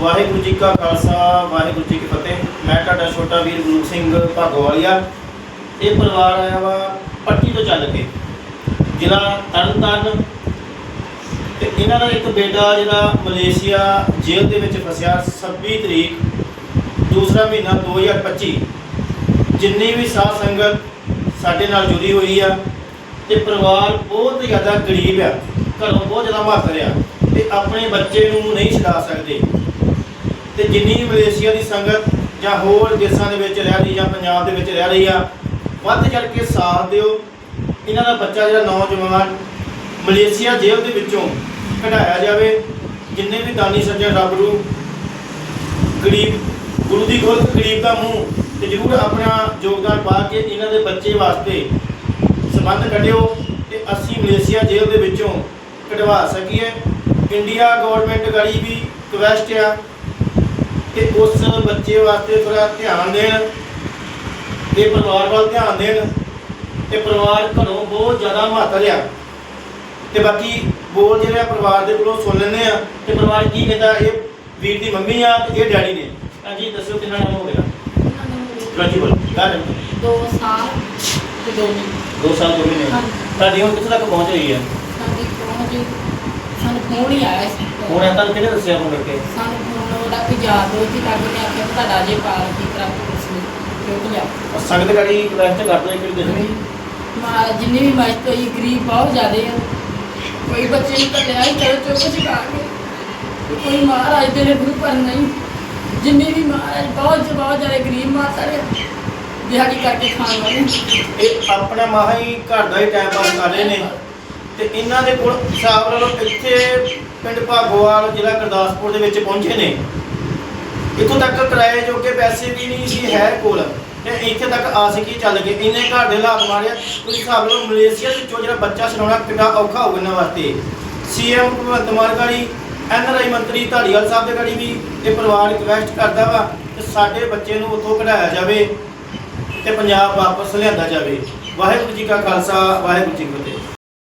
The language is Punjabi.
ਵਾਹਿਗੁਰੂ ਜੀ ਕਾ ਖਾਲਸਾ, ਵਾਹਿਗੁਰੂ ਜੀ ਕੀ ਫਤਿਹ। ਮੈਂ ਤੁਹਾਡਾ ਛੋਟਾ ਵੀਰ ਗੁਰੂ ਸਿੰਘ ਭਾਗੋਵਾਲੀਆ। ਇਹ ਪਰਿਵਾਰ ਆਇਆ ਵਾ ਪੱਟੀ ਤੋਂ ਚੱਲ ਕੇ, ਜ਼ਿਲ੍ਹਾ ਤਰਨਤਾਰਨ। ਤੇ ਇਹਨਾਂ ਦਾ ਇੱਕ ਬੇਟਾ ਜਿਹੜਾ ਮਲੇਸ਼ੀਆ ਜੇਲ੍ਹ ਦੇ ਵਿੱਚ ਫਸਿਆ 26 ਤਰੀਕ, ਦੂਸਰਾ ਮਹੀਨਾ 2025 ਜਿੰਨੀ ਵੀ ਸਾਧ ਸੰਗਤ ਸਾਡੇ ਨਾਲ ਜੁੜੀ ਹੋਈ ਆ ਤੇ ਪਰਿਵਾਰ ਬਹੁਤ ਜ਼ਿਆਦਾ ਗਰੀਬ ਆ, ਘਰੋਂ ਬਹੁਤ ਜ਼ਿਆਦਾ ਮਾਤਰ ਆ। ਤੇ ਆਪਣੇ ਬੱਚੇ ਨੂੰ ਨਹੀਂ ਛਡਾ ਸਕਦੇ। ਤੇ ਜਿੰਨੀ ਵੀ ਮਲੇਸ਼ੀਆ ਦੀ ਸੰਗਤ ਜਾਂ ਹੋਰ ਦੇਸ਼ਾਂ ਦੇ ਵਿੱਚ ਰਹਿ ਰਹੀ ਜਾਂ ਪੰਜਾਬ ਦੇ ਵਿੱਚ ਰਹਿ ਰਹੀ ਆ, ਵੱਧ ਚੜ ਕੇ ਸਾਥ ਦਿਓ। ਇਹਨਾਂ ਦਾ ਬੱਚਾ ਜਿਹੜਾ ਨੌਜਵਾਨ ਮਲੇਸ਼ੀਆ ਜੇਲ੍ਹ ਦੇ ਵਿੱਚੋਂ ਕਢਾਇਆ ਜਾਵੇ, ਜਿੰਨੇ ਵੀ ਦਾਨੀ ਸੱਜਣ ਰੱਬ ਨੂੰ ਗਰੀਬ, ਗੁਰੂ ਦੀ ਖੁਦ ਗਰੀਬ ਦਾ ਮੂੰਹ ਤੇ ਜ਼ਰੂਰ ਆਪਣਾ ਯੋਗਦਾਨ ਪਾ ਕੇ ਇਹਨਾਂ ਦੇ ਬੱਚੇ ਵਾਸਤੇ ਸੰਬੰਧ ਕੱਢਿਓ ਤੇ ਅਸੀਂ ਮਲੇਸ਼ੀਆ ਜੇਲ੍ਹ ਦੇ ਵਿੱਚੋਂ ਕਢਵਾ ਸਕੀਏ। ਇੰਡੀਆ ਗਵਰਨਮੈਂਟ ਗਾੜੀ ਵੀ ਰਿਕਵੈਸਟ ਆ। ਕਿ ਉਸ ਬੱਚੇ ਵਾਸਤੇ ਥੋੜਾ ਧਿਆਨ ਦੇਣ ਇਹ ਪਰਿਵਾਰ ਵੱਲ ਧਿਆਨ ਦੇਣ ਤੇ ਪਰਿਵਾਰ ਘਰੋਂ ਬਹੁਤ ਜ਼ਿਆਦਾ ਮਾਤਰ ਆ ਤੇ ਬਾਕੀ ਬੋਲ ਜਿਹੜੇ ਆ ਪਰਿਵਾਰ ਦੇ ਕੋਲੋਂ ਸੁਣ ਲੈਂਦੇ ਆ ਤੇ ਪਰਿਵਾਰ ਕੀ ਕਹਿੰਦਾ ਇਹ ਵੀਰ ਦੀ ਮੰਮੀ ਆ ਤੇ ਇਹ ਡੈਡੀ ਨੇ। ਹਾਂਜੀ ਦੱਸਿਓ ਕਿੰਨਾ ਟਾਈਮ ਹੋ ਗਿਆ? ਰਾਜੀ ਬੋਲ ਗੱਲ ਦੋ ਸਾਲ ਤੇ ਦੋ ਮਹੀਨੇ। ਦੋ ਸਾਲ ਦੋ ਮਹੀਨੇ। ਤੁਹਾਡੀ ਹੁਣ ਕਿੱਥੇ ਤੱਕ ਪਹੁੰਚ ਹੋਈ ਹੈ? ਸਾਡੀ ਪਹੁੰਚ ਸਾਨੂੰ ਫੋਨ ਹੀ ਆਇਆ ਸੀ। ਇਹ ਤੁਹਾਨੂੰ ਕਿਹਨੇ ਦੱਸਿਆ ਫੋਨ ਕਰਕੇ? ਸਾਨੂੰ ਦੋਸਤ ਹੀ ਲੱਗ ਗਿਆ ਕਿ ਤੁਹਾਡਾ ਜੇ ਪਾਲ ਕੀ ਤਰ੍ਹਾਂ ਪੁਲਿਸ ਨੇ ਕਿਉਂ ਲਿਆ। ਸੰਗਤ ਗਾੜੀ ਰਿਕਵੈਸਟ ਕਰਦੇ ਆ ਕਿ ਦੇਖਣੀ ਮਾ ਜਿੰਨੀ ਵੀ ਮਸਤ ਹੋਈ ਗਰੀਬ ਬਹੁਤ ਜ਼ਿਆਦੇ ਆ। ਕੋਈ ਬੱਚੇ ਨੂੰ ਕੱਲਿਆ ਹੀ ਚਲੋ ਚੁੱਪ ਚੁਕਾ ਕੇ। ਤੇ ਕੋਈ ਮਹਾਰਾਜ ਦੇ ਨੇ ਗੁਰੂ ਪਰ ਨਹੀਂ। ਜਿੰਨੀ ਵੀ ਮਹਾਰਾਜ ਬਹੁਤ ਬਹੁਤ ਜ਼ਿਆਦਾ ਗਰੀਬ ਮਾਤਾ ਨੇ ਦਿਹਾੜੀ ਕਰਕੇ ਖਾਣ ਵਾਲੇ ਇਹ ਆਪਣਾ ਮਾਹਾ ਹੀ ਘਰ ਦਾ ਹੀ ਟਾਈਮ ਪਾਸ ਕਰ ਰਹੇ ਨੇ। ਤੇ ਇਹਨਾਂ ਦੇ ਕੋਲ ਹਿਸਾਬ ਲਾ ਲਓ ਇੱਥੇ ਪਿੰਡ ਭਾਗੋਵਾਲ ਜ਼ਿਲ੍ਹਾ ਗੁਰਦਾਸਪੁਰ ਦੇ ਵਿੱਚ ਪਹੁੰਚੇ ਨੇ। ਇੱਥੋਂ ਤੱਕ ਕਿਰਾਏ ਜੋਗੇ ਪੈਸੇ ਵੀ ਨਹੀਂ ਸੀ ਹੈ ਕੋਲ। ਤੇ ਇੱਥੇ ਤੱਕ ਆ ਸਕੀ ਚੱਲ ਕੇ ਇੰਨੇ ਘਰ ਦੇ ਹਾਲਾਤ ਮਾਰਿਆ ਤੁਸੀਂ ਹਿਸਾਬ ਲਓ ਮਲੇਸ਼ੀਆ ਵਿੱਚੋਂ ਜਿਹੜਾ ਬੱਚਾ ਸੁਣਾਉਣਾ ਕਿੰਨਾ ਔਖਾ ਹੋਊਗਾ ਇਹਨਾਂ ਵਾਸਤੇ। ਸੀਐਮ ਭਗਵੰਤ ਮਾਨ ਗਾੜੀ ਐਨਆਰਆਈ ਮੰਤਰੀ ਧਾਲੀਵਾਲ ਸਾਹਿਬ ਦੇ ਗਾੜੀ ਵੀ ਇਹ ਪਰਿਵਾਰ ਰਿਕਵੈਸਟ ਕਰਦਾ ਵਾ ਕਿ ਸਾਡੇ ਬੱਚੇ ਨੂੰ ਉੱਥੋਂ ਕਢਾਇਆ ਜਾਵੇ ਤੇ ਪੰਜਾਬ ਵਾਪਸ ਲਿਆਂਦਾ ਜਾਵੇ। ਵਾਹਿਗੁਰੂ ਜੀ ਕਾ ਖਾਲਸਾ, ਵਾਹਿਗੁਰੂ ਜੀ ਕੀ ਫਤਿਹ।